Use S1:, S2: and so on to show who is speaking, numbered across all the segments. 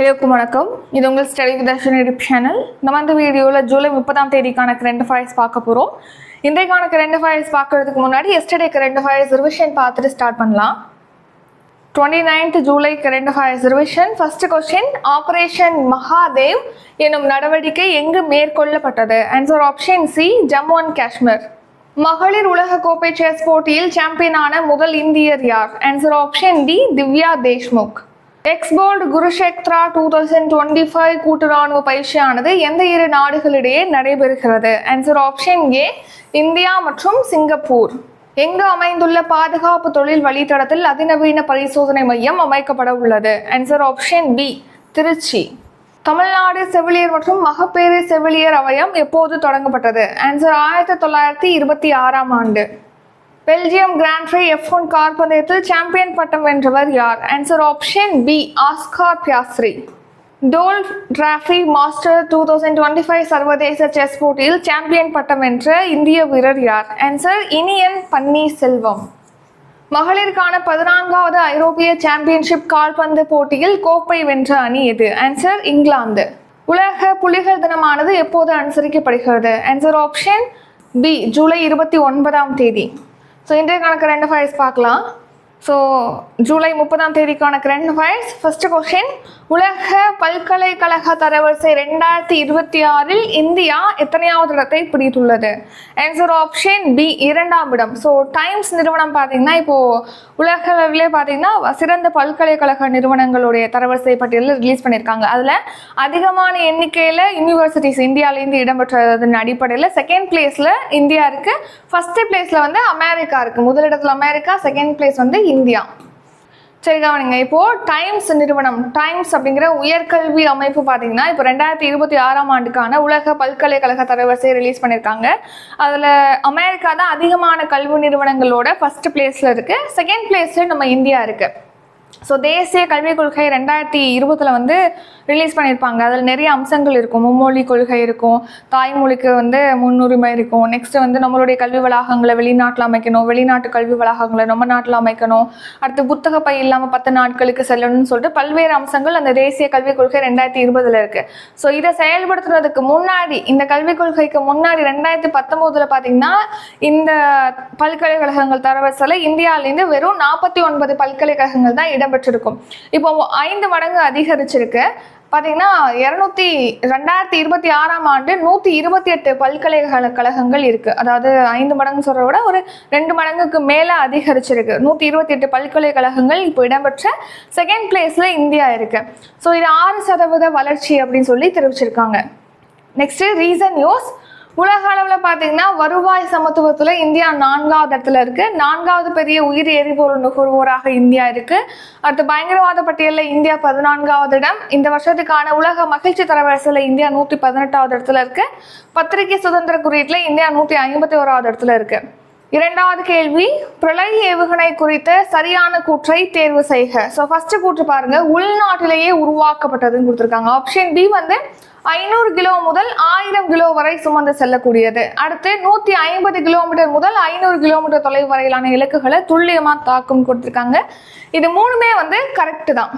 S1: எல்லோருக்கும் வணக்கம். இது உங்கள் ஸ்டடி தர்ஷன் யூடியூப் சேனல். நம்ம இந்த வீடியோவில் ஜூலை முப்பதாம் தேதிக்கான கரண்ட் அஃபேர்ஸ் பார்க்க போகிறோம் இன்றைக்கான கரண்ட் அஃபேர்ஸ் பார்க்கறதுக்கு முன்னாடி எஸ்டர்டே கரண்ட் அஃபேர்ஸ் ரிவிஷன் பார்த்துட்டு ஸ்டார்ட் பண்ணலாம். Twenty ninth July current affairs revision first question operation Mahadev எனும் நடவடிக்கை எங்கு மேற்கொள்ளப்பட்டது? Answer option C Jammu and Kashmir மகளிர் உலக கோப்பை செஸ் போட்டியில் சாம்பியனான முதல் இந்தியர் யார்? Answer option D Divya Deshmukh export Kurukshetra two thousand twenty five கூட்டு ராணுவ பயிற்சியானது எந்த இரு நாடுகளிடையே நடைபெறுகிறது? ஆன்சர் ஆப்ஷன் ஏ இந்தியா மற்றும் சிங்கப்பூர். எங்கு அமைந்துள்ள பாதுகாப்பு தொழில் வழித்தடத்தில் அதிநவீன பரிசோதனை மையம் அமைக்கப்பட உள்ளது? Answer option B Trichy. Tamil Nadu செவிலியர் மற்றும் மகப்பேறு செவிலியர் அவயம் எப்போது தொடங்கப்பட்டது? ஆன்சர் ஆயிரத்தி தொள்ளாயிரத்தி இருபத்தி ஆறாம் ஆண்டு. Belgium grand prix F one car பந்தயத்தில் சாம்பியன் பட்டம் வென்றவர் யார்? Answer option B Oscar Piastri toll trophy master two thousand twenty five சர்வதேச செஸ் போட்டியில் சாம்பியன் பட்டம் வென்ற இந்திய வீரர் யார்? ஆன்சர் இனியன் பன்னீர்செல்வம். மகளிருக்கான பதினான்காவது ஐரோப்பிய சாம்பியன்ஷிப் கால்பந்து போட்டியில் கோப்பை வென்ற அணி எது? ஆன்சர் இங்கிலாந்து. உலக புலிகள் தினமானது எப்போது அனுசரிக்கப்படுகிறது? ஆன்சர் ஆப்ஷன் பி ஜூலை இருபத்தி ஒன்பதாம் தேதி. ஸோ இன்றைய கணக்கு ரெண்டு ஃபைல்ஸ் பார்க்கலாம். ஸோ ஜூலை முப்பதாம் தேதிக்கான கரண்ட் அஃபேர்ஸ் ஃபர்ஸ்ட் கொஷின் உலக பல்கலைக்கழக தரவரிசை ரெண்டாயிரத்தி இருபத்தி ஆறில் இந்தியா எத்தனையாவது இடத்தை பிடித்துள்ளது? ஆன்சர் ஆப்ஷன் பி இரண்டாம் இடம். ஸோ டைம்ஸ் நிறுவனம் பார்த்தீங்கன்னா இப்போது உலக அளவிலே பார்த்தீங்கன்னா சிறந்த பல்கலைக்கழக நிறுவனங்களுடைய தரவரிசை பட்டியலில் ரிலீஸ் பண்ணியிருக்காங்க. அதில் அதிகமான எண்ணிக்கையில் யூனிவர்சிட்டிஸ் இந்தியாவிலேருந்து இடம்பெற்றதன் அடிப்படையில் செகண்ட் பிளேஸில் இந்தியா இருக்குது ஃபஸ்ட்டு பிளேஸில் வந்து அமெரிக்கா இருக்குது முதலிடத்தில் அமெரிக்கா செகண்ட் பிளேஸ் வந்து இந்தியா. சரி கவனிங்க. இப்போது டைம்ஸ் நிறுவனம் டைம்ஸ் அப்படிங்கிற உயர்கல்வி அமைப்பு பார்த்தீங்கன்னா இப்போ ரெண்டாயிரத்தி இருபத்தி ஆறாம் ஆண்டுக்கான உலக பல்கலைக்கழக தரவரிசையை ரிலீஸ் பண்ணியிருக்காங்க. அதில் அமெரிக்கா தான் அதிகமான கல்வி நிறுவனங்களோட ஃபர்ஸ்ட் பிளேஸில் இருக்குது செகண்ட் பிளேஸில் நம்ம இந்தியா இருக்குது ஸோ தேசிய கல்விக் கொள்கை ரெண்டாயிரத்தி இருபதில் வந்து ரிலீஸ் பண்ணியிருப்பாங்க அதில் நிறைய அம்சங்கள் இருக்கும். மும்மொழி கொள்கை இருக்கும். தாய்மொழிக்கு வந்து முன்னுரிமை இருக்கும். நெக்ஸ்ட் வந்து நம்மளுடைய கல்வி வளாகங்களை வெளிநாட்டில் அமைக்கணும். வெளிநாட்டு கல்வி வளாகங்களை நம்ம நாட்டில் அமைக்கணும். அடுத்து புத்தக பை இல்லாமல் பத்து நாட்களுக்கு செல்லணும்னு சொல்லிட்டு பல்வேறு அம்சங்கள் அந்த தேசிய கல்விக் கொள்கை ரெண்டாயிரத்தி இருபதில் இருக்குது ஸோ இதை செயல்படுத்துறதுக்கு முன்னாடி இந்த கல்விக் கொள்கைக்கு முன்னாடி ரெண்டாயிரத்தி பத்தொம்போதில் பார்த்தீங்கன்னா இந்த பல்கலைக்கழகங்கள் தரவரிசையில் இந்தியாவிலேருந்து வெறும் நாற்பத்தி ஒன்பது பல்கலைக்கழகங்கள் தான் இடம்பெற்றிருக்கும். இப்போ ஐந்து மடங்கு அதிகரிச்சிருக்கு. பார்த்தீங்கன்னா இரநூத்தி ரெண்டாயிரத்தி இருபத்தி ஆறாம் ஆண்டு நூற்றி இருபத்தி எட்டு பல்கலைக்கழகங்கள் இருக்குது அதாவது ஐந்து மடங்கு சொல்கிறத விட ஒரு ரெண்டு மடங்குக்கு மேலே அதிகரிச்சிருக்கு. நூற்றி இருபத்தி எட்டு பல்கலைக்கழகங்கள் இப்போ இடம்பெற்ற செகண்ட் பிளேஸில் இந்தியா இருக்குது ஸோ இது ஆறு சதவீத வளர்ச்சி அப்படின்னு சொல்லி தெரிவிச்சிருக்காங்க. நெக்ஸ்ட்டு ரீசன் நியூஸ் உலக அளவில் பார்த்தீங்கன்னா வருவாய் சமத்துவத்தில் இந்தியா நான்காவது இடத்துல இருக்கு. நான்காவது பெரிய உயிர் எரிபொருள் நுகர்வோராக இந்தியா இருக்கு. அடுத்து பயங்கரவாத பட்டியலில் இந்தியா பதினான்காவது இடம். இந்த வருஷத்துக்கான உலக மகிழ்ச்சி தரவரிசையில் இந்தியா நூற்றி பதினெட்டாவது இடத்துல இருக்கு. பத்திரிகை சுதந்திர குறியீட்டில் இந்தியா நூற்றி ஐம்பத்தி ஓராவது இடத்துல இருக்கு. இரண்டாவது கேள்வி பிரளய ஏவுகணை குறித்த சரியான கூற்றை தேர்வு செய்க. ஸோ ஃபர்ஸ்ட் கூற்று பாருங்க. உள்நாட்டிலேயே உருவாக்கப்பட்டதுன்னு கொடுத்துருக்காங்க. ஆப்ஷன் பி வந்து ஐநூறு கிலோ முதல் ஆயிரம் கிலோ வரை சுமந்து செல்லக்கூடியது. அடுத்து நூற்றி ஐம்பது கிலோமீட்டர் முதல் ஐநூறு கிலோமீட்டர் தொலைவு வரையிலான இலக்குகளை துல்லியமாக தாக்கும் கொடுத்துருக்காங்க. இது மூணுமே வந்து கரெக்டு தான்.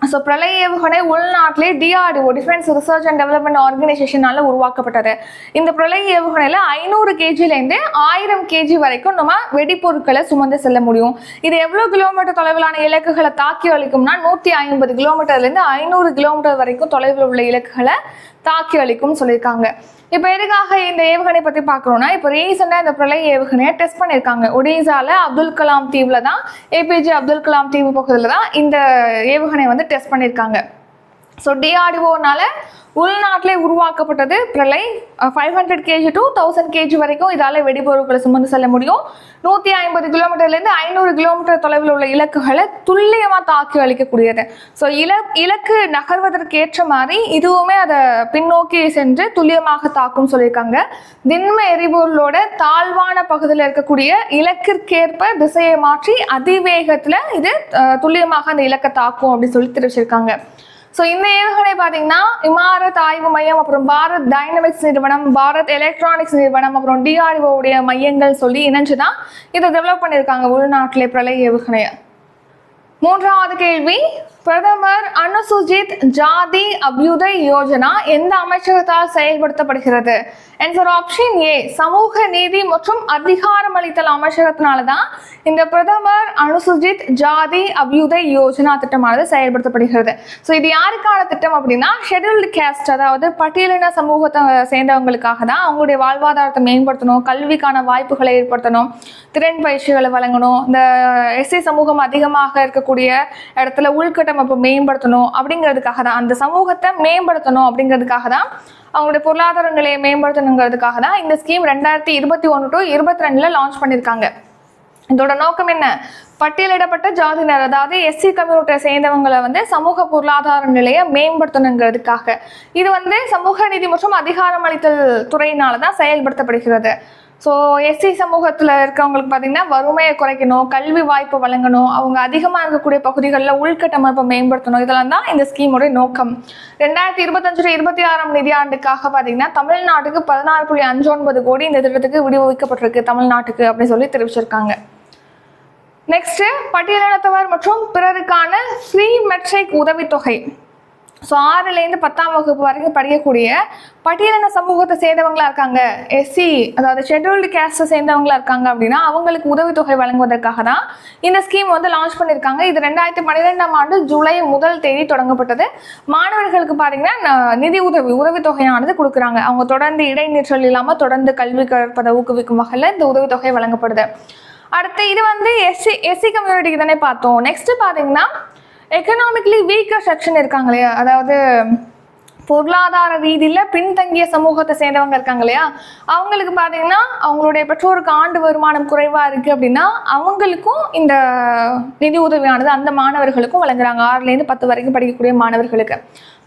S1: ஸோ பிரளய ஏவுகணை உள்நாட்டிலே DRDO defence research and development ஆர்கனைசேஷனால் உருவாக்கப்பட்டது. இந்த பிரளய ஏவுகணையில் ஐநூறு கேஜிலேருந்து ஆயிரம் கேஜி வரைக்கும் நம்ம வெடிப்பொருட்களை சுமந்து செல்ல முடியும். இது எவ்வளோ கிலோமீட்டர் தொலைவிலான இலக்குகளை தாக்கி அளிக்கும்னா நூற்றி ஐம்பது கிலோமீட்டர்லேருந்து ஐநூறு கிலோமீட்டர் வரைக்கும் தொலைவில் உள்ள இலக்குகளை தாக்கி அளிக்கும்னு சொல்லியிருக்காங்க. இப்போ எதுக்காக இந்த ஏவுகணை பற்றி பார்க்குறோன்னா இப்போ ரீசெண்டாக இந்த பிரளய ஏவுகணையை டெஸ்ட் பண்ணியிருக்காங்க. ஒடிசாவில் அப்துல் கலாம் தீவில் தான் ஏபிஜே அப்துல் கலாம் தீவு பகுதியில் தான் இந்த ஏவுகணை வந்து டெஸ்ட் பண்ணியிருக்காங்க. ஸோ டிஆர்டிஓனால உள்நாட்டிலே உருவாக்கப்பட்டது Pralay five hundred kg to thousand kg வரைக்கும் இதால் வெடிபொருட்களை சுமந்து செல்ல முடியும். நூற்றி ஐம்பது கிலோமீட்டர்லேருந்து ஐநூறு கிலோமீட்டர் தொலைவில் உள்ள இலக்குகளை துல்லியமாக தாக்கி அளிக்கக்கூடியது ஸோ இல இலக்கு நகர்வதற்கு ஏற்ற மாதிரி இதுவுமே அதை பின்னோக்கி சென்று துல்லியமாக தாக்கும் சொல்லியிருக்காங்க. திண்ம எரிபொருளோட தாழ்வான பகுதியில் இருக்கக்கூடிய இலக்கிற்கேற்ப திசையை மாற்றி அதிவேகத்தில் இது துல்லியமாக அந்த இலக்கை தாக்கும் அப்படின்னு சொல்லி தெரிவிச்சிருக்காங்க. ஸோ இந்த ஏவுகணை பார்த்தீங்கன்னா இமாரத் ஆய்வு மையம் அப்புறம் பாரத் டைனமிக்ஸ் நிறுவனம் பாரத் எலக்ட்ரானிக்ஸ் நிறுவனம் அப்புறம் டிஆர்ஓ உடைய மையங்கள் சொல்லி இணைஞ்சு தான் இதை டெவலப் பண்ணியிருக்காங்க உள்நாட்டிலே பிரளய ஏவுகணையை. மூன்றாவது கேள்வி பிரதமர் அனுசுஜித் ஜாதி அபியுதய் யோஜனா எந்த அமைச்சகத்தால் செயல்படுத்தப்படுகிறது? என்சர் ஆப்ஷன் ஏ சமூக நீதி மற்றும் அதிகாரமளித்தல் அமைச்சகத்தினால தான் இந்த பிரதமர் அனுசுஜித் ஜாதி அபியுதய் யோஜனா திட்டமானது செயல்படுத்தப்படுகிறது. ஸோ இது யாருக்கான திட்டம் அப்படின்னா ஷெட்யூல்டு கேஸ்ட் அதாவது பட்டியலின சமூகத்தை சேர்ந்தவங்களுக்காக தான் அவங்களுடைய வாழ்வாதாரத்தை மேம்படுத்தணும் கல்விக்கான வாய்ப்புகளை ஏற்படுத்தணும் திறன் பயிற்சிகளை வழங்கணும். இந்த எஸ்சி சமூகம் அதிகமாக இருக்கக்கூடிய இடத்துல உள்கட்டமைப்பு மேம்படுத்தணும் அப்படிங்கிறதுக்காக தான் அந்த சமூகத்தை மேம்படுத்தணும் அப்படிங்கிறதுக்காக தான் அவங்களுடைய பொருளாதார நிலையை மேம்படுத்தணுங்கிறதுக்காக தான் இந்த ஸ்கீம் ரெண்டாயிரத்தி இருபத்தி ஒன்று டு இருபத்தி ரெண்டில் லான்ச் பண்ணியிருக்காங்க. இதோட நோக்கம் என்ன? பட்டியலிடப்பட்ட ஜாதியினர் அதாவது எஸ்சி கம்யூனிட்டியை சேர்ந்தவங்களை வந்து சமூக பொருளாதார நிலையை மேம்படுத்தணுங்கிறதுக்காக. இது வந்து சமூக நீதி மற்றும் அதிகாரமளித்தல் துறையினால தான் செயல்படுத்தப்படுகிறது. ஸோ எஸ்சி சமூகத்தில் இருக்கவங்களுக்கு பார்த்தீங்கன்னா வறுமையை குறைக்கணும் கல்வி வாய்ப்பு வழங்கணும் அவங்க அதிகமாக இருக்கக்கூடிய பகுதிகளில் உள்கட்டமைப்பை மேம்படுத்தணும். இதெல்லாம் தான் இந்த ஸ்கீமுடைய நோக்கம். ரெண்டாயிரத்தி இருபத்தஞ்சு இருபத்தி ஆறாம் நிதியாண்டுக்காக பார்த்தீங்கன்னா தமிழ்நாட்டுக்கு பதினாறு புள்ளி அஞ்சு ஒன்பது கோடி இந்த திட்டத்துக்கு விடுவிக்கப்பட்டிருக்கு தமிழ்நாட்டுக்கு அப்படின்னு சொல்லி தெரிவிச்சிருக்காங்க. நெக்ஸ்ட்டு பட்டியலினத்தவர் மற்றும் பிறருக்கான ஃப்ரீ மெட்ரிக் உதவித்தொகை. ஸோ ஆறுலேருந்து பத்தாம் வகுப்பு வரைக்கும் படிக்கக்கூடிய பட்டியலின சமூகத்தை சேர்ந்தவங்களா இருக்காங்க. எஸ்சி அதாவது ஷெட்யூல்டு கேஸ்ட்டை சேர்ந்தவங்களா இருக்காங்க அப்படின்னா அவங்களுக்கு உதவித்தொகை வழங்குவதற்காக தான் இந்த ஸ்கீம் வந்து லான்ச் பண்ணியிருக்காங்க. இது ரெண்டாயிரத்தி பன்னிரெண்டாம் ஆண்டு ஜூலை முதல் தேதி தொடங்கப்பட்டது. மாணவர்களுக்கு பார்த்தீங்கன்னா நிதி உதவி உதவித்தொகையானது கொடுக்குறாங்க. அவங்க தொடர்ந்து இடைநிற்றல் இல்லாமல் தொடர்ந்து கல்வி கற்பதை ஊக்குவிக்கும் வகையில் இந்த உதவித்தொகை வழங்கப்படுது. அடுத்து இது வந்து எஸ்சி எஸ்சி கம்யூனிட்டிக்கு தானே பார்த்தோம். நெக்ஸ்ட் பார்த்தீங்கன்னா எக்கனாமிக்லி வீக்கர் செக்ஷன் இருக்காங்க இல்லையா அதாவது பொருளாதார ரீதியில் பின்தங்கிய சமூகத்தை சேர்ந்தவங்க இருக்காங்க இல்லையா அவங்களுக்கு பார்த்தீங்கன்னா அவங்களுடைய பெற்றோருக்கு ஆண்டு வருமானம் குறைவாக இருக்குது அப்படின்னா அவங்களுக்கும் இந்த நிதி உதவியானது அந்த மாணவர்களுக்கும் வழங்குறாங்க. ஆறுலேருந்து பத்து வரைக்கும் படிக்கக்கூடிய மாணவர்களுக்கு.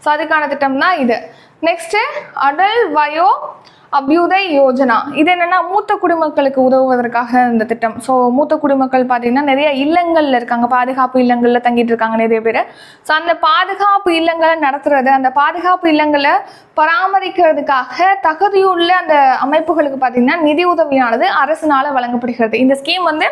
S1: ஸோ அதுக்கான திட்டம் தான் இது. நெக்ஸ்ட்டு அடல் வயோ அபியுதய் யோஜனா. இது என்னென்னா மூத்த குடிமக்களுக்கு உதவுவதற்காக இந்த திட்டம். ஸோ மூத்த குடிமக்கள் பார்த்தீங்கன்னா நிறைய இல்லங்களில் இருக்காங்க. பாதுகாப்பு இல்லங்களில் தங்கிட்டு இருக்காங்க நிறைய பேர். ஸோ அந்த பாதுகாப்பு இல்லங்களை நடத்துறது அந்த பாதுகாப்பு இல்லங்களை பராமரிக்கிறதுக்காக தகுதியுள்ள அந்த அமைப்புகளுக்கு பார்த்தீங்கன்னா நிதி உதவியானது அரசினால் வழங்கப்படுகிறது. இந்த ஸ்கீம் வந்து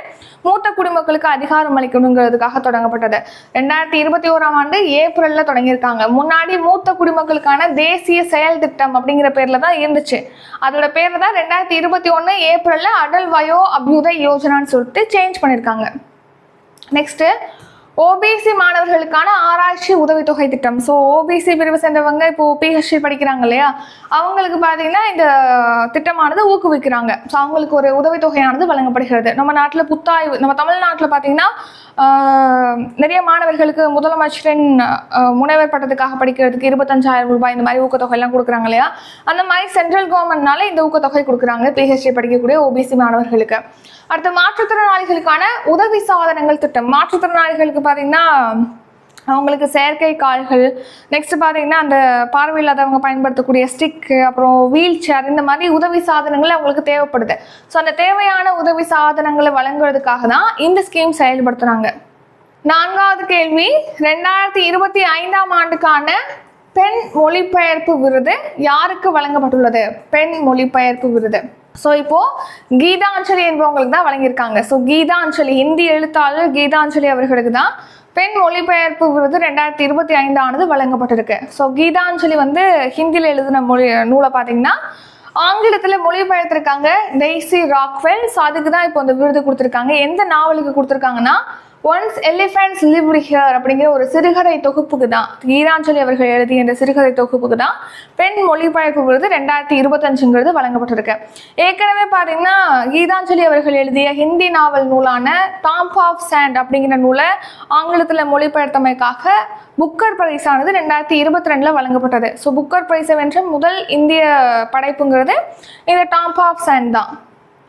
S1: மூத்த குடிமக்களுக்கு அதிகாரம் அளிக்கணுங்கிறதுக்காக தொடங்கப்பட்டது. ரெண்டாயிரத்தி இருபத்தி ஓராம் ஆண்டு ஏப்ரலில் தொடங்கியிருக்காங்க. முன்னாடி மூத்த குடிமக்களுக்கான தேசிய செயல் திட்டம் அப்படிங்கிற பேரில் தான் இருந்துச்சு. அதோட பேர் தான் ரெண்டாயிரத்தி இருபத்தி ஒன்று ஏப்ரல்ல அடல் வயோ அபியுதய் யோஜனான்னு சொல்லிட்டு சேஞ்ச் பண்ணியிருக்காங்க நெக்ஸ்ட்டு ஓபிசி மாணவர்களுக்கான ஆராய்ச்சி உதவித்தொகை திட்டம். ஸோ ஓபிசி பிரிவு சேர்ந்தவங்க இப்போ பிஹெச்டி படிக்கிறாங்க இல்லையா? அவங்களுக்கு பார்த்தீங்கன்னா இந்த திட்டமானது ஊக்குவிக்கிறாங்க. ஸோ அவங்களுக்கு ஒரு உதவித்தொகையானது வழங்கப்படுகிறது. நம்ம நாட்டில் புத்தாய்வு நம்ம தமிழ்நாட்டில் பார்த்தீங்கன்னா நிறைய மாணவர்களுக்கு முதலமைச்சரின் முனைவர் பட்டத்துக்காக படிக்கிறதுக்கு இருபத்தஞ்சாயிரம் ரூபாய் இந்த மாதிரி ஊக்கத்தொகையெல்லாம் கொடுக்குறாங்க இல்லையா? அந்த மாதிரி சென்ட்ரல் கவர்மெண்ட்னால இந்த ஊக்கத்தொகை கொடுக்குறாங்க பிஹெச்டி படிக்கக்கூடிய ஓபிசி மாணவர்களுக்கு. அடுத்து மாற்றுத்திறனாளிகளுக்கான உதவி சாதனங்கள் திட்டம். மாற்றுத்திறனாளிகளுக்கு பார்த்தீங்கன்னா அவங்களுக்கு செயற்கை கால்கள் நெக்ஸ்ட் பார்த்தீங்கன்னா அந்த பார்வையில்லாதவங்க பயன்படுத்தக்கூடிய ஸ்டிக்கு அப்புறம் வீல் சேர் இந்த மாதிரி உதவி சாதனங்கள் அவங்களுக்கு தேவைப்படுது. ஸோ அந்த தேவையான உதவி சாதனங்களை வழங்குறதுக்காக தான் இந்த ஸ்கீம் செயல்படுத்துகிறாங்க நான்காவது கேள்வி ரெண்டாயிரத்தி இருபத்தி ஐந்தாம் ஆண்டுக்கான பெண் மொழிபெயர்ப்பு விருது யாருக்கு வழங்கப்பட்டுள்ளது? பெண் மொழிபெயர்ப்பு விருது. ஸோ இப்போது கீதாஞ்சலி என்பவங்களுக்கு தான் வழங்கியிருக்காங்க. ஸோ கீதாஞ்சலி ஹிந்தி எழுத்தாளர் கீதாஞ்சலி அவர்களுக்கு தான் பெண் மொழிபெயர்ப்பு விருது ரெண்டாயிரத்தி இருபத்தி ஐந்தானது வழங்கப்பட்டிருக்கு. ஸோ கீதாஞ்சலி வந்து ஹிந்தியில் எழுதின மொழி நூலை பார்த்தீங்கன்னா ஆங்கிலத்தில் மொழிபெயர்த்திருக்காங்க. டெய்ஸி ராக்வெல் ஸோ அதுக்கு தான் இப்போ அந்த விருது கொடுத்துருக்காங்க. எந்த நாவலுக்கு கொடுத்துருக்காங்கன்னா ஒன்ஸ் எலிஃபென்ட்ஸ் லிவ் ஹியர் அப்படிங்கிற ஒரு சிறுகதை தொகுப்புக்கு தான் கீதாஞ்சலி அவர்கள் எழுதிய இந்த சிறுகதை தொகுப்புக்கு தான் பெண் மொழிபெயர்ப்பு விருது ரெண்டாயிரத்தி இருபத்தஞ்சுங்கிறது வழங்கப்பட்டிருக்கு. ஏற்கனவே பார்த்தீங்கன்னா கீதாஞ்சலி அவர்கள் எழுதிய ஹிந்தி நாவல் நூலான டாம்ப் ஆஃப் சாண்ட் அப்படிங்கிற நூலை ஆங்கிலத்தில் மொழிபெயர்த்தமைக்காக புக்கர் பரிசானது ரெண்டாயிரத்தி இருபத்தி ரெண்டில் வழங்கப்பட்டது. ஸோ புக்கர் பரிசை வென்ற முதல் இந்திய படைப்புங்கிறது இந்த டாம்ப் ஆஃப் சாண்ட் தான்.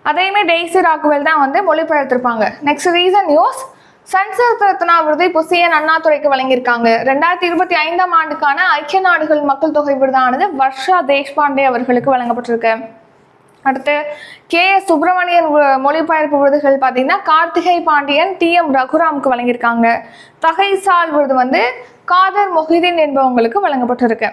S1: அதையுமே டெய்ஸி ராக்குவெல் தான் வந்து மொழிபெயர்த்திருப்பாங்க. Next reason news Sansad Ratna விருது இப்போ சிஎன் அண்ணாதுரைக்கு வழங்கியிருக்காங்க. ரெண்டாயிரத்தி இருபத்தி ஐந்தாம் ஆண்டுக்கான ஐக்கிய நாடுகள் மக்கள் தொகை விருதானது வர்ஷா தேஷ்பாண்டே அவர்களுக்கு வழங்கப்பட்டிருக்கு. அடுத்து கே. எஸ். சுப்பிரமணியன் மொழிபெயர்ப்பு விருதுகள் பார்த்தீங்கன்னா கார்த்திகை பாண்டியன் டி. எம். ரகுராமுக்கு வழங்கியிருக்காங்க. தகைசால் விருது வந்து காதர் மொஹிதீன் என்பவங்களுக்கு வழங்கப்பட்டிருக்கு.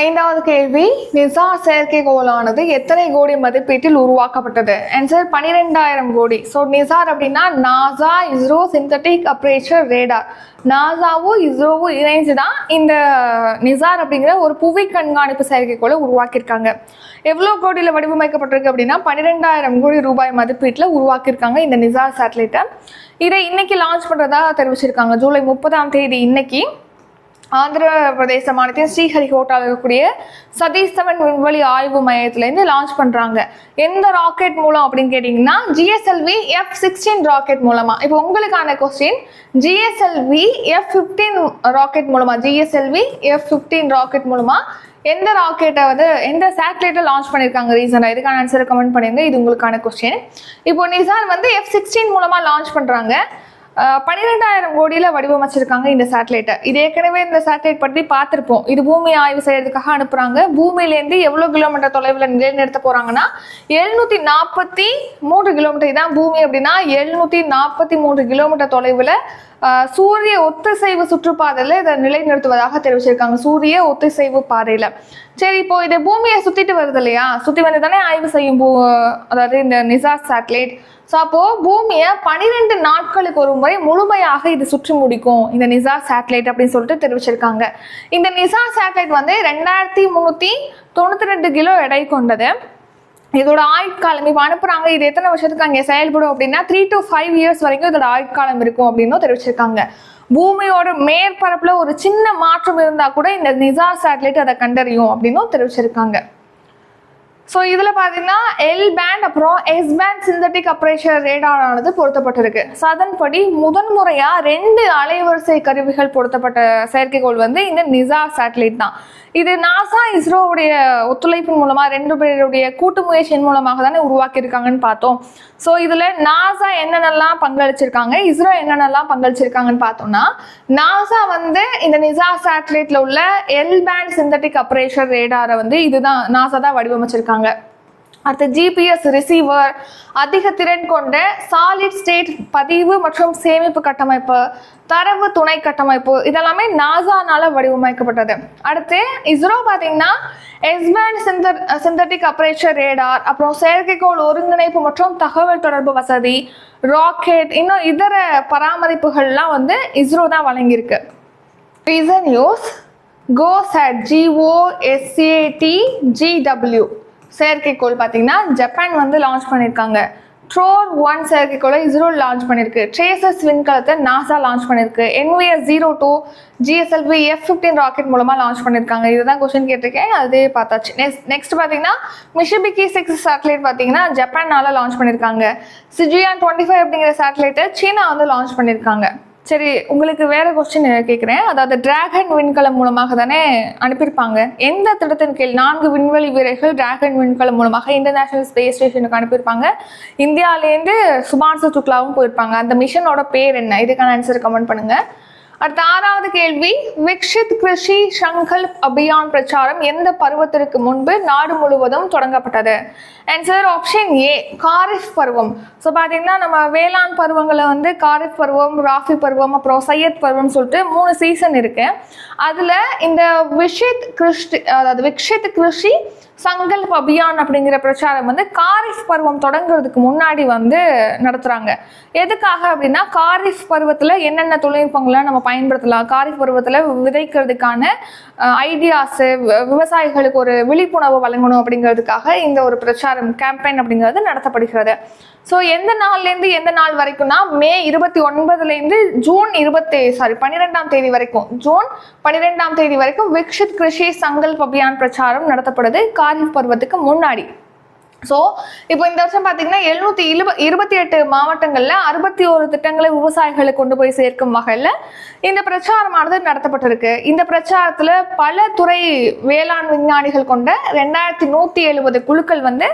S1: ஐந்தாவது கேள்வி நிசா செயற்கைக்கோளானது எத்தனை கோடி மதிப்பீட்டில் உருவாக்கப்பட்டது? ஆன்சர் பன்னிரெண்டாயிரம் கோடி. ஸோ நிசார் அப்படின்னா NASA ISRO synthetic aperture radar நாசாவும் இஸ்ரோவும் இணைஞ்சு தான் இந்த நிசார் அப்படிங்கிற ஒரு புவி கண்காணிப்பு செயற்கைக்கோளை உருவாக்கியிருக்காங்க. எவ்வளோ கோடியில் வடிவமைக்கப்பட்டிருக்கு அப்படின்னா பன்னிரெண்டாயிரம் கோடி ரூபாய் மதிப்பீட்டில் உருவாக்கியிருக்காங்க இந்த நிசார் சேட்டலைட்டை இதை இன்னைக்கு லான்ச் பண்ணுறதா தெரிவிச்சிருக்காங்க. ஜூலை முப்பதாம் தேதி இன்னைக்கு ஆந்திர பிரதேச மாநிலத்தின் ஸ்ரீஹரிகோட்டாவில் இருக்கக்கூடிய சதீஷ் தவன் விண்வெளி ஆய்வு மையத்திலேருந்து லான்ச் பண்ணுறாங்க எந்த ராக்கெட் மூலம் அப்படின்னு கேட்டிங்கன்னா ஜிஎஸ்எல்வி எஃப் சிக்ஸ்டீன் ராக்கெட் மூலமா. இப்போ உங்களுக்கான question GSLV F fifteen rocket மூலமா ஜிஎஸ்எல்வி எஃப் ஃபிஃப்டீன் ராக்கெட் மூலமா எந்த ராக்கெட்டை வந்து எந்த சேட்டலைட்டை லான்ச் பண்ணியிருக்காங்க ரீசெண்டாக இதுக்கான ஆன்சர் கமெண்ட் பண்ணியிருந்தேன். இது உங்களுக்கான கொஸ்டின் இப்போ நிசார் வந்து எஃப் சிக்ஸ்டீன் மூலமாக லான்ச் பண்ணுறாங்க பன்னிரெண்டாயிரம் கோடியில் வடிவமைச்சிருக்காங்க இந்த சேட்டலைட்டை இது ஏற்கனவே இந்த சேட்டலைட் பற்றி பார்த்துருப்போம். இது பூமி ஆய்வு செய்யறதுக்காக அனுப்புகிறாங்க பூமியிலேருந்து எவ்வளோ கிலோமீட்டர் தொலைவில் நிலைநிறுத்த போகிறாங்கன்னா எழுநூற்றி நாற்பத்தி மூன்று கிலோமீட்டர் இதான் பூமி அப்படின்னா எழுநூற்றி நாற்பத்தி மூன்று கிலோமீட்டர் தொலைவில் சூரிய ஒத்திசைவு சுற்றுப்பாதையில் இதை நிலைநிறுத்துவதாக தெரிவிச்சிருக்காங்க. சூரிய ஒத்திசைவு பாதையில். சரி இப்போ இது பூமியை சுற்றிட்டு வருது இல்லையா? சுற்றி வந்து தானே ஆய்வு செய்யும் பூ அதாவது இந்த நிசா சேட்டலைட். ஸோ அப்போது பூமியை பன்னிரெண்டு நாட்களுக்கு ஒரு முறை முழுமையாக இது சுற்றி முடிக்கும். இந்த நிசா சேட்டலைட் அப்படின்னு சொல்லிட்டு தெரிவிச்சிருக்காங்க. இந்த நிசா சேட்டலைட் வந்து ரெண்டாயிரத்தி முந்நூற்றி தொண்ணூற்றி ரெண்டு கிலோ எடை கொண்டது. இதோட ஆயுட்காலம் இப்போ அனுப்புறாங்க இது எத்தனை வருஷத்துக்கு அங்கே செயல்படும் அப்படின்னா த்ரீ டு ஃபைவ் இயர்ஸ் வரைக்கும் இதோட ஆயுட்காலம் இருக்கும் அப்படின்னும் தெரிவிச்சிருக்காங்க. பூமியோட மேற்பரப்புல ஒரு சின்ன மாற்றம் இருந்தா கூட இந்த நிசா சேட்டலைட் அதை கண்டறியும் அப்படின்னும் தெரிவிச்சிருக்காங்க. ஸோ இதில் பார்த்தீங்கன்னா எல் பேண்ட் அப்புறம் எஸ் பேண்ட் சிந்தட்டிக் அப்ரேஷர் ரேடாரானது பொருத்தப்பட்டிருக்கு. ஸோ அதன்படி முதன்முறையாக ரெண்டு அலைவரிசை கருவிகள் பொருத்தப்பட்ட செயற்கைக்கோள் வந்து இந்த நிசா சேட்டலைட் தான். இது நாசா இஸ்ரோவுடைய ஒத்துழைப்பின் மூலமாக ரெண்டு பேருடைய கூட்டு முயற்சியின் மூலமாக தானே உருவாக்கியிருக்காங்கன்னு பார்த்தோம். ஸோ இதில் நாசா என்னென்னலாம் பங்களிச்சிருக்காங்க இஸ்ரோ என்னென்னலாம் பங்களிச்சிருக்காங்கன்னு பார்த்தோம்னா நாசா வந்து இந்த நிசா சேட்டலைட்டில் உள்ள எல் பேண்ட் சிந்தட்டிக் அப்ரேஷர் ரேடாரை வந்து இதுதான் நாசா தான் வடிவமைச்சிருக்காங்க. அடுத்து ஜிபிஎஸ் ரிசீவர் அதிக திறன் கொண்ட சாலிட் ஸ்டேட் பதிவு மற்றும் சேமிப்பு கட்டமைப்பு தரவு துணை கட்டமைப்பு இதெல்லாமே நாசானால வடிவமைக்கப்பட்டது. அடுத்து இஸ்ரோ பார்த்தீங்கன்னா எஸ்பேண்ட் சிந்த சிந்தட்டிக் அப்ரேச்சர் ரேடார் அப்புறம் செயற்கைக்கோள் ஒருங்கிணைப்பு மற்றும் தகவல் தொடர்பு வசதி ராக்கெட் இன்னும் இதர பராமரிப்புகள்லாம் வந்து இஸ்ரோ தான் வழங்கியிருக்கு. Recent news GOSAT GOSAT GW செயற்கைக்கோள் பார்த்தீங்கன்னா ஜப்பான் வந்து லான்ச் பண்ணியிருக்காங்க. ட்ரோர் ஒன் செயற்கைக்கோளை இஸ்ரோ லான்ச் பண்ணியிருக்கு. ட்ரேசஸ் விண்கலத்தை நாசா லான்ச் பண்ணியிருக்கு. NVS zero two GSLV F fifteen rocket மூலமாக லான்ச் பண்ணியிருக்காங்க. இதுதான் கொஸ்டின் கேட்டிருக்கேன். அதே பார்த்தாச்சு. நெக்ஸ்ட் நெக்ஸ்ட் பார்த்தீங்கன்னா மிஷிபிகி சிக்ஸ் சேட்டலைட் பார்த்தீங்கன்னா ஜப்பானால் லான்ச் பண்ணியிருக்காங்க. சிஜியான் டுவெண்ட்டி ஃபைவ் அப்படிங்கிற சேட்டலைட்டை சீனா வந்து லான்ச் பண்ணியிருக்காங்க. சரி உங்களுக்கு வேற கொஸ்டின் கேட்குறேன் அதாவது டிராகன் விண்கலம் மூலமாக தானே அனுப்பியிருப்பாங்க. எந்த திட்டத்தின் கீழ் நான்கு விண்வெளி வீரர்கள் டிராகன் விண்கலம் மூலமாக இன்டர்நேஷனல் ஸ்பேஸ் ஸ்டேஷனுக்கு அனுப்பியிருப்பாங்க? இந்தியாவிலேருந்து சுபான்சு சுக்லாவும் போயிருப்பாங்க. அந்த மிஷனோட பேர் என்ன? இதுக்கான ஆன்சர் கமெண்ட் பண்ணுங்க. அடுத்த ஆறாவது கேள்வி. விக்ஷித் கிருஷி சங்கல்ப் அபியான் பிரச்சாரம் எந்த பருவத்திற்கு முன்பு நாடு முழுவதும் தொடங்கப்பட்டது? ஆன்சர் ஆப்ஷன் ஏ காரிஃப் பருவம். ஸோ பார்த்தீங்கன்னா நம்ம வேளாண் பருவங்களை வந்து காரிஃப் பருவம் ராஃபி பருவம் அப்புறம் சையத் பருவம்னு சொல்லிட்டு மூணு சீசன் இருக்கு. அதில் இந்த விஷித் கிருஷ்டி அதாவது விக்ஷித் கிருஷி சங்கல்ப் அபியான் அப்படிங்கிற பிரச்சாரம் வந்து காரிஃப் பருவம் தொடங்குறதுக்கு முன்னாடி வந்து நடத்துகிறாங்க எதுக்காக அப்படின்னா காரிஃப் பருவத்தில் என்னென்ன தொழில்நுட்பங்களை நம்ம பயன்படுத்தலாம் காரிஃப் பருவத்தில் விதைக்கிறதுக்கான ஐடியாஸு விவசாயிகளுக்கு ஒரு விழிப்புணர்வு வழங்கணும் அப்படிங்கிறதுக்காக இந்த ஒரு பிரச்சாரம் கேம்பெயின் அப்படிங்கிறது நடத்தப்படுகிறது. ஸோ எந்த நாள்லேருந்து எந்த நாள் வரைக்கும்னா மே இருபத்தி ஒன்பதுலேருந்து ஜூன் இருபத்தி சாரி பன்னிரெண்டாம் தேதி வரைக்கும் ஜூன் பன்னிரெண்டாம் தேதி வரைக்கும் விக்ஷித் கிருஷி சங்கல்ப் அபியான் பிரச்சாரம் நடத்தப்படுது. காரிஃப் பருவத்துக்கு முன்னாடி. ஸோ இப்போ இந்த வருஷம் பார்த்தீங்கன்னா எழுநூத்தி இருப இருபத்தி எட்டு மாவட்டங்களில் அறுபத்தி ஒரு திட்டங்களை விவசாயிகளை கொண்டு போய் சேர்க்கும் வகையில் இந்த பிரச்சாரமானது நடத்தப்பட்டிருக்கு. இந்த பிரச்சாரத்தில் பல துறை வேளாண் விஞ்ஞானிகள் கொண்ட ரெண்டாயிரத்தி நூற்றி எழுபது குழுக்கள் வந்து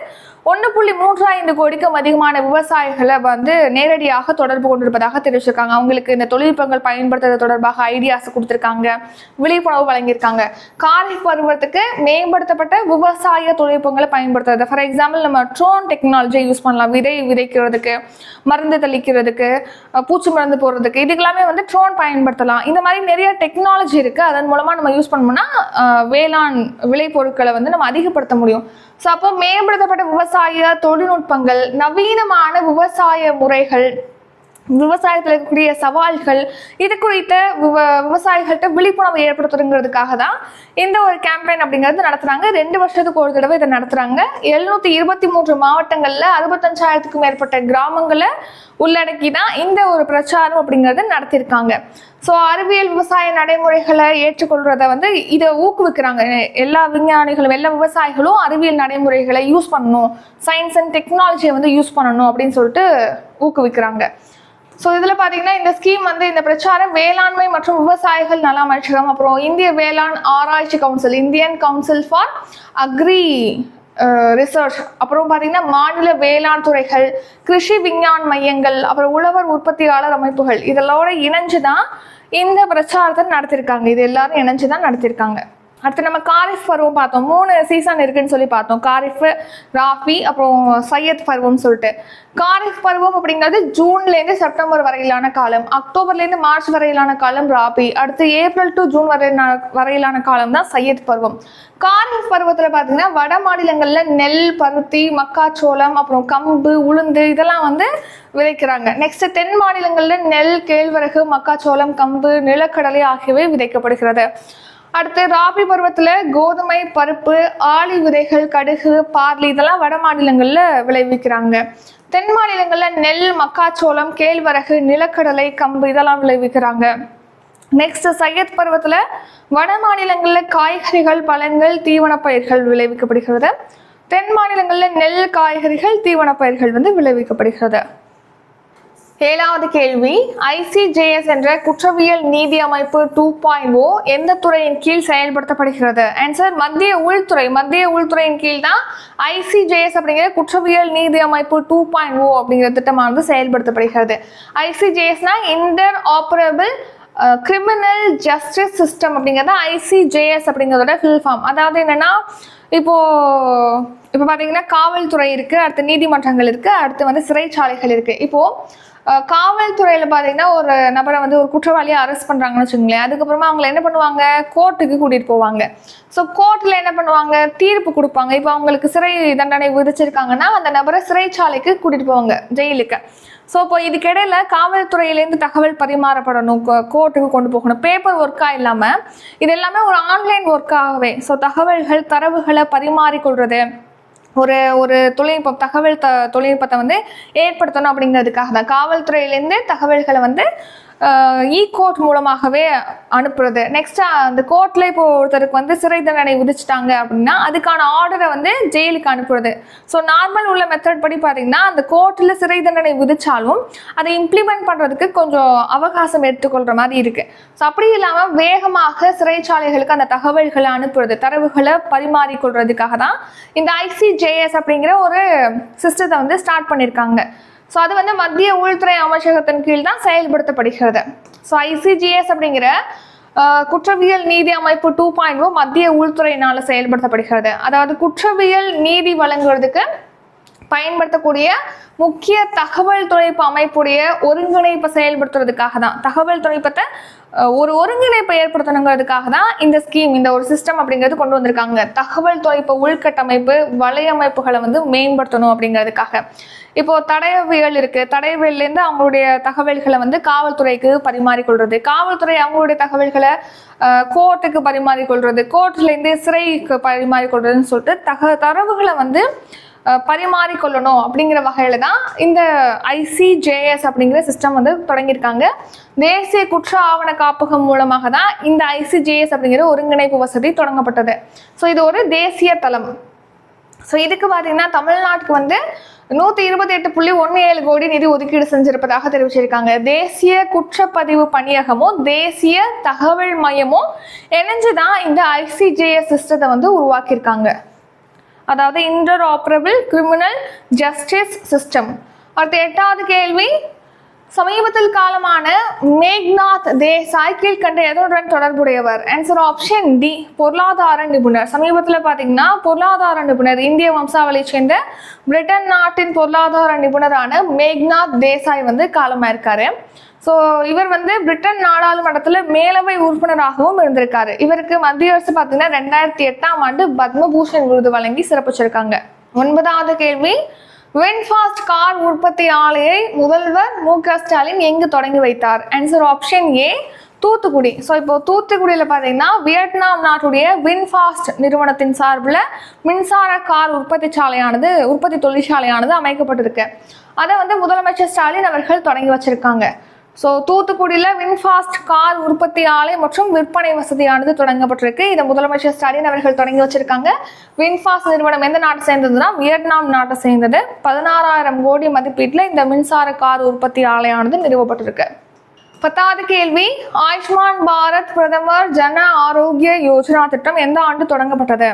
S1: ஒன்று புள்ளி மூன்று ஐந்து கோடிக்கும் அதிகமான விவசாயிகளை வந்து நேரடியாக தொடர்பு கொண்டிருப்பதாக தெரிவிச்சிருக்காங்க. அவங்களுக்கு இந்த தொழில்நுட்பங்கள் பயன்படுத்துறது தொடர்பாக ஐடியாஸ் கொடுத்துருக்காங்க. விழிப்புணர்வு வழங்கியிருக்காங்க. காலை பருவத்துக்கு மேம்படுத்தப்பட்ட விவசாய தொழில்நுட்பங்களை பயன்படுத்துறது. ஃபார் எக்ஸாம்பிள் நம்ம ட்ரோன் டெக்னாலஜியை யூஸ் பண்ணலாம். விதை விதைக்கிறதுக்கு மருந்து தெளிக்கிறதுக்கு பூச்சி மருந்து போடுறதுக்கு. இதுக்கெல்லாமே வந்து ட்ரோன் பயன்படுத்தலாம். இந்த மாதிரி நிறைய டெக்னாலஜி இருக்குது அதன் மூலமாக நம்ம யூஸ் பண்ணோம்னா வேளாண் விளைபொருட்களை வந்து நம்ம அதிகப்படுத்த முடியும். ஸோ அப்போ மேம்படுத்தப்பட்ட விவசாய தொழில்நுட்பங்கள் நவீனமான விவசாய முறைகள் விவசாயத்தில் இருக்கக்கூடிய சவால்கள் இது குறித்த விவ விவசாயிகள்கிட்ட விழிப்புணர்வு ஏற்படுத்துறதுங்கிறதுக்காக தான் இந்த ஒரு கேம்பெயின் அப்படிங்கிறது நடத்துகிறாங்க ரெண்டு வருஷத்துக்கு ஒரு தடவை இதை நடத்துகிறாங்க எழுநூற்றி இருபத்தி மூன்று மாவட்டங்களில் அறுபத்தஞ்சாயிரத்துக்கும் மேற்பட்ட கிராமங்களை உள்ளடக்கி தான் இந்த ஒரு பிரச்சாரம் அப்படிங்கிறது நடத்தியிருக்காங்க ஸோ அறிவியல் விவசாய நடைமுறைகளை ஏற்றுக்கொள்கிறத வந்து இதை ஊக்குவிக்கிறாங்க. எல்லா விஞ்ஞானிகளும் எல்லா விவசாயிகளும் அறிவியல் நடைமுறைகளை யூஸ் பண்ணணும். சயின்ஸ் அண்ட் டெக்னாலஜியை வந்து யூஸ் பண்ணணும் அப்படின்னு சொல்லிட்டு ஊக்குவிக்கிறாங்க. ஸோ இதில் பார்த்தீங்கன்னா இந்த ஸ்கீம் வந்து இந்த பிரச்சாரம் வேளாண்மை மற்றும் விவசாயிகள் நல அமைச்சகம் அப்புறம் இந்திய வேளாண் ஆராய்ச்சி council Indian council for agri research அப்புறம் பார்த்தீங்கன்னா மாநில வேளாண் துறைகள் கிருஷி விஞ்ஞான் மையங்கள் அப்புறம் உழவர் உற்பத்தியாளர் அமைப்புகள் இதெல்லோட இணைஞ்சு தான் இந்த பிரச்சாரத்தை நடத்தியிருக்காங்க இது எல்லாரும் இணைஞ்சு தான் நடத்தியிருக்காங்க அடுத்து நம்ம காரிஃப் பருவம் பார்த்தோம். மூணு சீசன் இருக்குன்னு சொல்லி பார்த்தோம். காரிஃப் ராஃபி அப்புறம் சையத் பருவம்னு சொல்லிட்டு. காரிஃப் பருவம் அப்படிங்கிறது ஜூன்லேருந்து செப்டம்பர் வரையிலான காலம். அக்டோபர்லேருந்து மார்ச் வரையிலான காலம் ராபி அடுத்து ஏப்ரல் டு ஜூன் வரை வரையிலான காலம் தான் சையத் பருவம். காரிஃப் பருவத்தில் பார்த்தீங்கன்னா வட மாநிலங்களில் நெல் பருத்தி மக்காச்சோளம் அப்புறம் கம்பு உளுந்து இதெல்லாம் வந்து விதைக்கிறாங்க. நெக்ஸ்ட் தென் மாநிலங்களில் நெல் கேழ்வரகு மக்காச்சோளம் கம்பு நிலக்கடலை ஆகியவை விதைக்கப்படுகிறது. அடுத்து ராபி பருவத்தில் கோதுமை பருப்பு ஆளி விதைகள் கடுகு பார்லி இதெல்லாம் வட மாநிலங்களில் விளைவிக்கிறாங்க. தென் மாநிலங்களில் நெல் மக்காச்சோளம் கேழ்வரகு நிலக்கடலை கம்பு இதெல்லாம் விளைவிக்கிறாங்க. நெக்ஸ்ட் சையத் பருவத்தில் வட மாநிலங்களில் காய்கறிகள் பழங்கள் தீவனப் பயிர்கள் விளைவிக்கப்படுகிறது. தென் மாநிலங்களில் நெல் காய்கறிகள் தீவனப் பயிர்கள் வந்து விளைவிக்கப்படுகிறது. ஏழாவது கேள்வி. ஐசிஜேஎஸ் என்ற குற்றவியல் நீதி அமைப்பு டூ பாயிண்ட் ஓ எந்த துறையின் கீழ் செயல்படுத்தப்படுகிறது? ஆன்சர் மத்திய உள்துறை. மத்திய உள்துறையின் கீழ் தான் ஐசிஜேஎஸ் அப்படிங்கிற குற்றவியல் நீதி அமைப்பு டூ பாயிண்ட் ஓ அப்படிங்கிற திட்டமானது செயல்படுத்தப்படுகிறது. ஐசிஜேஎஸ்னா interoperable criminal justice system அப்படிங்கிறது ஐசிஜேஎஸ் அப்படிங்கிறதோட ஃபில் ஃபார்ம் அதாவது என்னென்னா இப்போ இப்போ பார்த்தீங்கன்னா காவல்துறை இருக்குது அடுத்து நீதிமன்றங்கள் இருக்குது அடுத்து வந்து சிறைச்சாலைகள் இருக்குது இப்போது காவல்துறையில் பார்த்தீங்கன்னா ஒரு நபரை வந்து ஒரு குற்றவாளியை அரெஸ்ட் பண்ணுறாங்கன்னு வச்சுங்களேன் அதுக்கப்புறமா அவங்கள என்ன பண்ணுவாங்க? கோர்ட்டுக்கு கூட்டிகிட்டு போவாங்க. ஸோ கோர்ட்டில் என்ன பண்ணுவாங்க? தீர்ப்பு கொடுப்பாங்க. இப்போ அவங்களுக்கு சிறை தண்டனை விதிச்சிருக்காங்கன்னா அந்த நபரை சிறைச்சாலைக்கு கூட்டிகிட்டு போவாங்க ஜெயிலுக்கு. ஸோ இப்போ இதுக்கிடையில் காவல்துறையிலேருந்து தகவல் பரிமாறப்படணும். கோ- கோர்ட்டுக்கு கொண்டு போகணும். பேப்பர் ஒர்க்காக இல்லாமல் இது எல்லாமே ஒரு ஆன்லைன் ஒர்க்காகவே ஸோ தகவல்கள் தரவுகளை பரிமாறிக்கொள்வது ஒரு ஒரு தொழில்நுட்பம் தகவல் த தொழில்நுட்பத்தை வந்து ஏற்படுத்தணும் அப்படிங்கிறதுக்காக தான் காவல்துறையிலேருந்து தகவல்களை வந்து இ கோர்ட் e மூலமாகவே அனுப்புறது. நெக்ஸ்ட் அந்த கோர்ட்ல இப்போ ஒருத்தருக்கு வந்து சிறை தண்டனை விதிச்சிட்டாங்க அப்படின்னா அதுக்கான ஆர்டரை வந்து ஜெயிலுக்கு அனுப்புறது. ஸோ நார்மல் உள்ள மெத்தட் படி பார்த்தீங்கன்னா அந்த கோர்ட்டில் சிறை தண்டனை விதிச்சாலும் அதை இம்ப்ளிமெண்ட் பண்ணுறதுக்கு கொஞ்சம் அவகாசம் எடுத்துக்கொள்கிற மாதிரி இருக்கு. ஸோ அப்படி இல்லாமல் வேகமாக சிறைச்சாலைகளுக்கு அந்த தகவல்களை அனுப்புறது தரவுகளை பரிமாறிக்கொள்றதுக்காக தான் இந்த ஐசிஜேஎஸ் அப்படிங்கிற ஒரு சிஸ்டத்தை வந்து ஸ்டார்ட் பண்ணியிருக்காங்க ஸோ அது வந்து மத்திய உள்துறை அமைச்சகத்தின் கீழ் தான் செயல்படுத்தப்படுகிறது. ஸோ ஐசிஜிஎஸ் அப்படிங்கிற குற்றவியல் நீதி அமைப்பு டூ பாயிண்ட் ஓ மத்திய உள்துறையினால் செயல்படுத்தப்படுகிறது. அதாவது குற்றவியல் நீதி வழங்குறதுக்கு பயன்படுத்தக்கூடிய முக்கிய தகவல் தொழில்நுட்ப அமைப்புடைய ஒருங்கிணைப்பை செயல்படுத்துறதுக்காக தான். தகவல் தொழில்நுட்பத்தை ஒரு ஒருங்கிணைப்பை ஏற்படுத்தணுங்கிறதுக்காக தான் இந்த ஸ்கீம் இந்த ஒரு சிஸ்டம் அப்படிங்கிறது கொண்டு வந்திருக்காங்க. தகவல் தொலைப்பு உள்கட்டமைப்பு வலையமைப்புகளை வந்து மேம்படுத்தணும் அப்படிங்கிறதுக்காக. இப்போ தடயவியல் இருக்கு. தடயவியல்லேருந்து அவங்களுடைய தகவல்களை வந்து காவல்துறைக்கு பரிமாறிக்கொள்றது. காவல்துறை அவங்களுடைய தகவல்களை கோர்ட்டுக்கு பரிமாறிக்கொள்றது. கோர்ட்லேருந்து சிறைக்கு பரிமாறிக்கொள்றதுன்னு சொல்லிட்டு தக தரவுகளை வந்து பரிமாறிக்கொள்ளணும் அப்படிங்கிற வகையில் தான் இந்த ஐசிஜேஎஸ் அப்படிங்கிற சிஸ்டம் வந்து தொடங்கியிருக்காங்க. தேசிய குற்ற ஆவண காப்பகம் மூலமாக தான் இந்த ஐசிஜேஎஸ் அப்படிங்கிற ஒருங்கிணைப்பு வசதி தொடங்கப்பட்டது. ஸோ இது ஒரு தேசிய தளம். ஸோ இதுக்கு பார்த்தீங்கன்னா தமிழ்நாட்டுக்கு வந்து நூற்றி இருபத்தி எட்டு புள்ளி ஒன்று ஏழு கோடி நிதி ஒதுக்கீடு செஞ்சிருப்பதாக தெரிவிச்சிருக்காங்க. தேசிய குற்றப்பதிவு பணியகமும் தேசிய தகவல் மையமும் இணைஞ்சு தான் இந்த ஐசிஜேஎஸ் சிஸ்டத்தை வந்து உருவாக்கியிருக்காங்க. அதாவது interoperable criminal justice system அடுத்த எட்டாவது கேள்வி சமீபத்தில் காலமான மேக்நாத் தேசாய் கீழ்கண்ட எதனுடன் தொடர்புடையவர்? ஆன்சர் ஆப்ஷன் டி பொருளாதார நிபுணர். சமீபத்தில் பார்த்தீங்கன்னா பொருளாதார நிபுணர் இந்திய வம்சாவளியை சேர்ந்த பிரிட்டன் நாட்டின் பொருளாதார நிபுணரான மேக்நாத் தேசாய் வந்து காலமாயிருக்காரு ஸோ இவர் வந்து பிரிட்டன் நாடாளுமன்றத்தில் மேலவை உறுப்பினராகவும் இருந்திருக்காரு. இவருக்கு மத்திய அரசு பார்த்தீங்கன்னா ரெண்டாயிரத்தி எட்டாம் ஆண்டு பத்மபூஷன் விருது வழங்கி சிறப்பிச்சிருக்காங்க ஒன்பதாவது கேள்வி வின்ஃபாஸ்ட் கார் உற்பத்தி ஆலையை முதல்வர் மு க ஸ்டாலின் எங்கு தொடங்கி வைத்தார்? Answer option A Thoothukudi. So இப்போ தூத்துக்குடியில் பார்த்தீங்கன்னா வியட்நாம் நாட்டுடைய வின்ஃபாஸ்ட் நிறுவனத்தின் சார்பில் மின்சார கார் உற்பத்தி சாலையானது உற்பத்தி தொழிற்சாலையானது அமைக்கப்பட்டிருக்கு. அதை வந்து முதலமைச்சர் ஸ்டாலின் அவர்கள் தொடங்கி வச்சிருக்காங்க. ஸோ தூத்துக்குடியில் வின்ஃபாஸ்ட் கார் உற்பத்தி ஆலை மற்றும் விற்பனை வசதியானது தொடங்கப்பட்டிருக்கு. இதை முதலமைச்சர் ஸ்டாலின் அவர்கள் தொடங்கி வச்சிருக்காங்க. வின்ஃபாஸ்ட் நிறுவனம் எந்த நாட்டை சேர்ந்ததுன்னா வியட்நாம் நாட்டை சேர்ந்தது. பதினாறாயிரம் கோடி மதிப்பீட்டில் இந்த மின்சார கார் உற்பத்தி ஆலையானது நிறுவப்பட்டிருக்கு. பத்தாவது கேள்வி ஆயுஷ்மான் பாரத் பிரதமர் ஜன ஆரோக்கிய யோஜனா திட்டம் எந்த ஆண்டு தொடங்கப்பட்டது?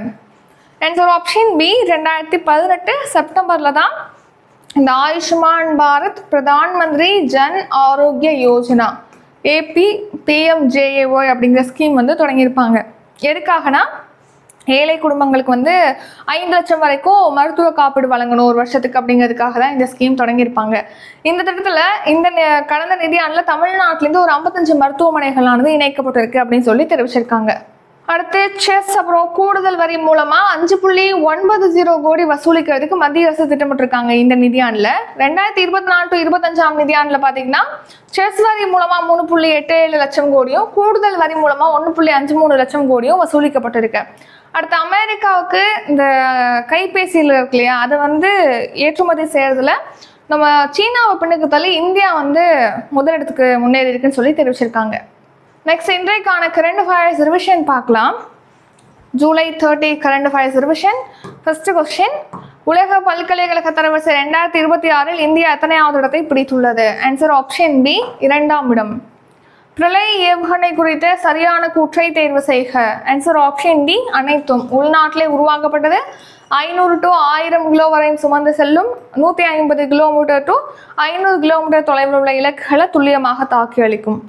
S1: ஆன்சர் ஆப்ஷன் பி ரெண்டாயிரத்தி பதினெட்டு செப்டம்பரில் தான் இந்த ஆயுஷ்மான் பாரத் பிரதான் மந்திரி ஜன் ஆரோக்கிய யோஜனா ஏபி பிஎம்ஜேஏஒய் அப்படிங்கிற ஸ்கீம் வந்து தொடங்கியிருப்பாங்க. எதுக்காகனா ஏழை குடும்பங்களுக்கு வந்து ஐந்து லட்சம் வரைக்கும் மருத்துவ காப்பீடு வழங்கணும் ஒரு வருஷத்துக்கு அப்படிங்கிறதுக்காக தான் இந்த ஸ்கீம் தொடங்கியிருப்பாங்க. இந்த திட்டத்தில் இந்த கடந்த நிதியாண்டில் தமிழ்நாட்டிலேருந்து ஒரு ஐம்பத்தஞ்சு மருத்துவமனைகளானது இணைக்கப்பட்டிருக்கு அப்படின்னு சொல்லி தெரிவிச்சிருக்காங்க. அடுத்து செஸ் அப்புறம் கூடுதல் வரி மூலமா அஞ்சு புள்ளி ஒன்பது ஜீரோ கோடி வசூலிக்கிறதுக்கு மத்திய அரசு திட்டமிட்டிருக்காங்க இந்த நிதியாண்டுல. ரெண்டாயிரத்தி இருபத்தி நாலு டு இருபத்தஞ்சாம் நிதியாண்டுல பாத்தீங்கன்னா செஸ் வரி மூலமா மூணு புள்ளி எட்டு ஏழு லட்சம் கோடியும் கூடுதல் வரி மூலமா ஒன்று புள்ளி அஞ்சு மூணு லட்சம் கோடியும் வசூலிக்கப்பட்டிருக்கு. அடுத்து அமெரிக்காவுக்கு இந்த கைபேசியில் இருக்கு இல்லையா அதை வந்து ஏற்றுமதி செய்யறதுல நம்ம சீனாவை பின்னுக்கு தள்ளி இந்தியா வந்து முதலிடத்துக்கு முன்னேறி இருக்குன்னு சொல்லி தெரிவிச்சிருக்காங்க. நெக்ஸ்ட் இன்றைக்கான கரண்ட் அஃபேர்ஸ் ரிவிஷன் பார்க்கலாம். July thirty current affairs revision first question உலக பல்கலைக்கழக தரவரிசை ரெண்டாயிரத்தி இருபத்தி ஆறில் இந்தியா எத்தனையாவது இடத்தை பிடித்துள்ளது? ஆன்சர் ஆப்ஷன் பி இரண்டாம் இடம். பிரளய ஏவுகணை குறித்த சரியான கூற்றை தேர்வு செய்க. ஆன்சர் ஆப்ஷன் டி அனைத்தும். உள்நாட்டிலே உருவாக்கப்பட்டது ஐநூறு டு ஆயிரம் கிலோ வரையும் சுமந்து செல்லும் நூற்றி ஐம்பது கிலோமீட்டர் டு ஐநூறு கிலோமீட்டர் தொலைவில் உள்ள இலக்குகளை துல்லியமாக தாக்கி அளிக்கும்.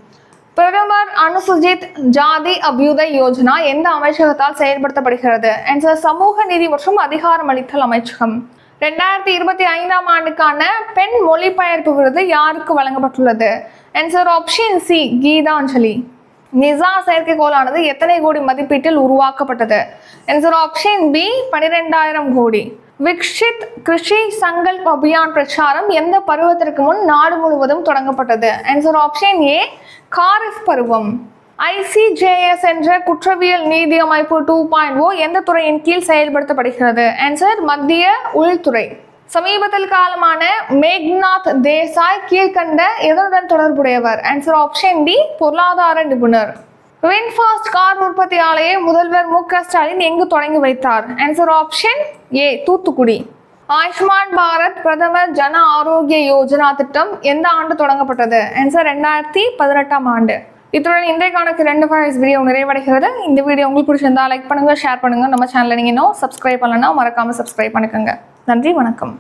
S1: பிரதமர் அனுசுஜித் ஜாதி அபியுதய யோஜனா எந்த அமைச்சகத்தால் செயல்படுத்தப்படுகிறது என்ற சமூக நீதி மற்றும் அதிகாரமளித்தல் அமைச்சகம். ரெண்டாயிரத்தி இருபத்தி ஐந்தாம் ஆண்டுக்கான பெண் மொழிபெயர்ப்பு விருது யாருக்கு வழங்கப்பட்டுள்ளது answer option C Geetanjali. NISAR செயற்கைக்கோளானது எத்தனை கோடி மதிப்பீட்டில் உருவாக்கப்பட்டது ஆன்சர் ஆப்ஷன் பி பனிரெண்டாயிரம் கோடி. விக்ஷித் கிருஷி சங்கல்ப் அபியான் பிரச்சாரம் எந்த பருவத்திற்கு முன் நாடு முழுவதும் தொடங்கப்பட்டது? ஆன்சர் ஆப்ஷன் ஏ காரிஃப் பருவம். ஐசிஜேஎஸ் என்ற குற்றவியல் நீதி அமைப்பு டூ பாயிண்ட் ஓ எந்த துறையின் கீழ் செயல்படுத்தப்படுகிறது? ஆன்சர் மத்திய உள்துறை. சமீபத்தில் காலமான மேக்நாத் தேசாய் கீழ்கண்ட எதனுடன் தொடர்புடையவர். ஆன்சர் ஆப்ஷன் டி பொருளாதார நிபுணர். வின்ஃபாஸ்ட் கார் உற்பத்தி ஆலையை முதல்வர் மு க ஸ்டாலின் எங்கு தொடங்கி வைத்தார்? Answer option A Thoothukudi. Ayushman Bharat பிரதமர் ஜன ஆரோக்கிய யோஜனா திட்டம் எந்த ஆண்டு தொடங்கப்பட்டது? ஆன்சர் ரெண்டாயிரத்தி பதினெட்டாம் ஆண்டு. இத்துடன் கணக்கு ரெண்டு ஃபைஸ் வீடியோ நிறைவடைகிறது. இந்த வீடியோ உங்களுக்கு பிடிச்சிருந்தா லைக் பண்ணுங்க ஷேர் பண்ணுங்க. நம்ம சேனலை நீங்க இன்னும் சப்ஸ்கிரைப் பண்ணலன்னா மறக்காம சப்ஸ்கிரைப் பண்ணிக்கோங்க. நன்றி வணக்கம்.